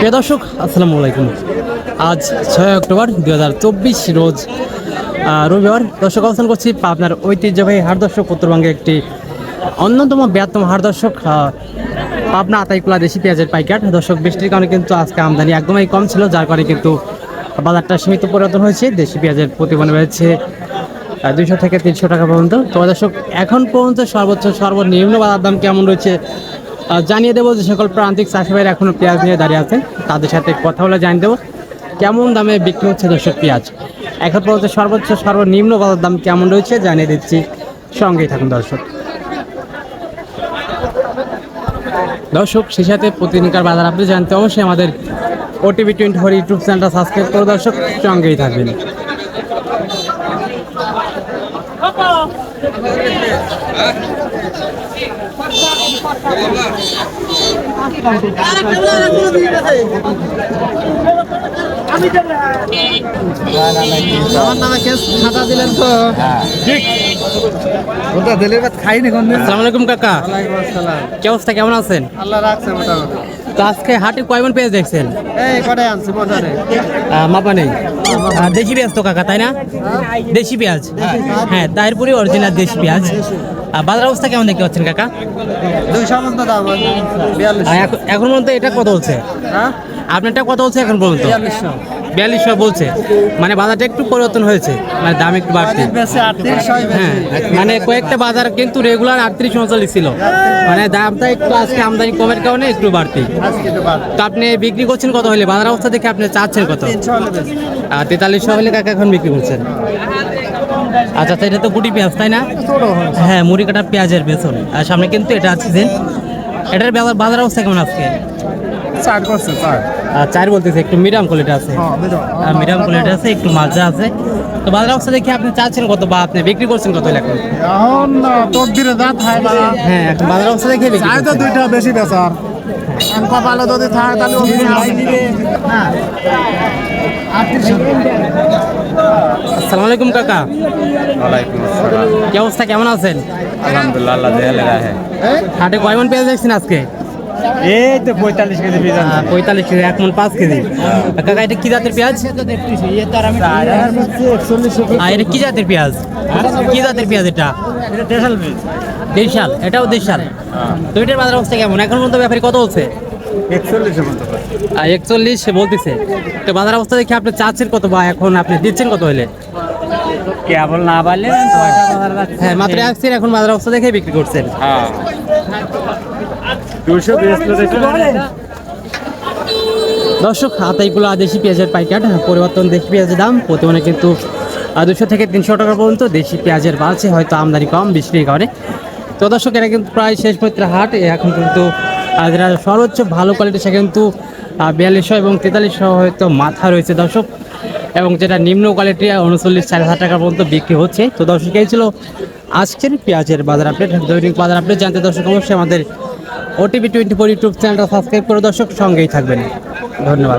প্রিয় দর্শক, আসসালামু আলাইকুম। আজ ছয় অক্টোবর দু হাজার চব্বিশ রোজ রবিবার দর্শক অবস্থান করছি আপনার ঐতিহ্যবাহী হাট দর্শক উত্তরবঙ্গে একটি অন্যতম বৃহত্তম হাট দর্শক পাবনা আতাইকুলা দেশি পেঁয়াজের পাইকার। দর্শক, বৃষ্টির কারণে কিন্তু আজকে আমদানি একদমই কম ছিল, যার কারণে কিন্তু বাজারটা সীমিত পরিবর্তন হয়েছে। দেশি পেঁয়াজের প্রতিবন্ধ রয়েছে দুইশো থেকে তিনশো টাকা পর্যন্ত। তো দর্শক, এখন পর্যন্ত সর্বোচ্চ, সর্বনিম্ন বাজার দাম কেমন রয়েছে জানিয়ে দেবো যে সকল প্রান্তিক চাষি ভাইরা এখনও পেঁয়াজ নিয়ে দাঁড়িয়ে আছেন তাদের সাথে কথা বলে জানিয়ে দেবো কেমন দামে বিক্রি হচ্ছে দর্শক পেঁয়াজ। এখন পর্যন্ত সর্বোচ্চ সর্বনিম্ন বাজার দাম কেমন রয়েছে জানিয়ে দিচ্ছি। সঙ্গেই থাকুন দর্শক। দর্শক, সেই সাথে প্রতিদিনকার বাজার আপনি জানতে অবশ্যই আমাদের ওটিভি টোয়েন্টি ফোর ইউটিউব চ্যানেলটা সাবস্ক্রাইব করে দর্শক, সঙ্গেই থাকবেন। আমার নামে কেস খাতা দিলেন তো ওটা দিলে ভাত খাইনি কাকা কি অবস্থা কেমন আছেন? আল্লাহ রাখছে মোটামুটি। তো আজকে হাটে কয়মন পেঁয়াজ দেখছেন? মাপা নেই। দেশি পেঁয়াজ তো কাকা তাই না? দেশি পেঁয়াজ? হ্যাঁ তারপরে অরিজিনাল দেশি পেঁয়াজ। বাজার অবস্থা কেমন দেখতে পাচ্ছেন কাকা? এখন- পর্যন্ত এটা কত বলছে হ্যাঁ? আপনারটা কত বলছে এখন পর্যন্ত? বিয়াল্লিশশো বলছে। মানে বাজারটা একটু পরিবর্তন হয়েছে মানে দাম একটু আটত্রিশশো হ্যাঁ মানে কয়েকটা বাজার কিন্তু রেগুলার আটত্রিশ উনচল্লিশ ছিল। মানে দামটা একটু আজকে আমদানি কমের কারণে একটু বাড়তি তো আপনি বিক্রি করছেন কত হলে? বাজার অবস্থা দেখে আপনি চাচ্ছেন কত? আর তেতাল্লিশশো হলে কাকা এখন বিক্রি করছেন? আচ্ছা এটা তো গুটি পেঁয়াজ, তাই না? হ্যাঁ মুড়ি কাটা পেঁয়াজের বেসন। আর সামনে কিন্তু এটা আছে যে, এটার বাজার অবস্থা কেমন আজকে? চার করছে চার। চার বলতেছে একটু মিডিয়াম কোয়ালিটি আছে। হ্যাঁ মিডিয়াম কোয়ালিটি আছে একটু মাজা আছে। তো বাজার অবস্থা দেখে আপনি চাচ্ছেন কত বা আপনি বিক্রি করছেন কত এখন এখন দাঁত হয় হ্যাঁ এখন বাজার অবস্থা দেখে চাই তো দুইটা বেশি বেচার। ভালো যদি থাকে তাহলে হ্যাঁ। আসসালামু আলাইকুম কাকা। ওয়ালাইকুম আসসালাম। কি অবস্থা কেমন আছেন? আলহামদুলিল্লাহ আল্লাহ দেয়ালে রাহে হাটে কয় মন পেঁয়াজ দেখছেন আজকে? এই তো পঁয়তাল্লিশ কেজি আহ, পঁয়তাল্লিশ কেজি এক মন পাঁচ কেজি। কাকা এটা কি জাতের পেঁয়াজ? আর এটা কি জাতের পেঁয়াজ? কি জাতের পেঁয়াজ এটা? দেশাল বীজ দেশাল এটাও দেশাল। তো এটার বাজার অবস্থা কেমন? এখন পর্যন্ত ব্যাপারে কত আর একচল্লিশ সে বলতেছে। তো বাজার অবস্থা দেখে আপনি চাচ্ছেন কত বা এখন আপনি দিচ্ছেন কত হলে কেবল না পারলে হ্যাঁ মাত্র আসছেন এখন বাজার অবস্থা দেখে বিক্রি করছেন। হ্যাঁ। দুশো দর্শক হাতাইগুলো দেশি পেঁয়াজের পাইকাট পরিবর্তন দেশি পেঁয়াজের দাম। প্রতিমানে কিন্তু দুশো থেকে তিনশো টাকা পর্যন্ত দেশি পেঁয়াজের বাড়ছে হয়তো আমদানি কম বৃষ্টির কারণে তো দর্শক এটা কিন্তু প্রায় শেষ পত্র হাট। এখন কিন্তু সর্বোচ্চ ভালো কোয়ালিটি সে কিন্তু বিয়াল্লিশশো এবং তেতাল্লিশশো হয়তো মাথা রয়েছে দর্শক। এবং যেটা নিম্ন কোয়ালিটি উনচল্লিশ চার হাজার টাকা পর্যন্ত বিক্রি হচ্ছে। তো দর্শক এই ছিল আজকের পেঁয়াজের বাজার আপডেট দৈনিক বাজার আপডেট জানতে দর্শক অবশ্যই আমাদের ওটিভি টোয়েন্টি ফোর ইউটিউব চ্যানেলটা সাবস্ক্রাইব করে দর্শক সঙ্গেই থাকবেন। ধন্যবাদ।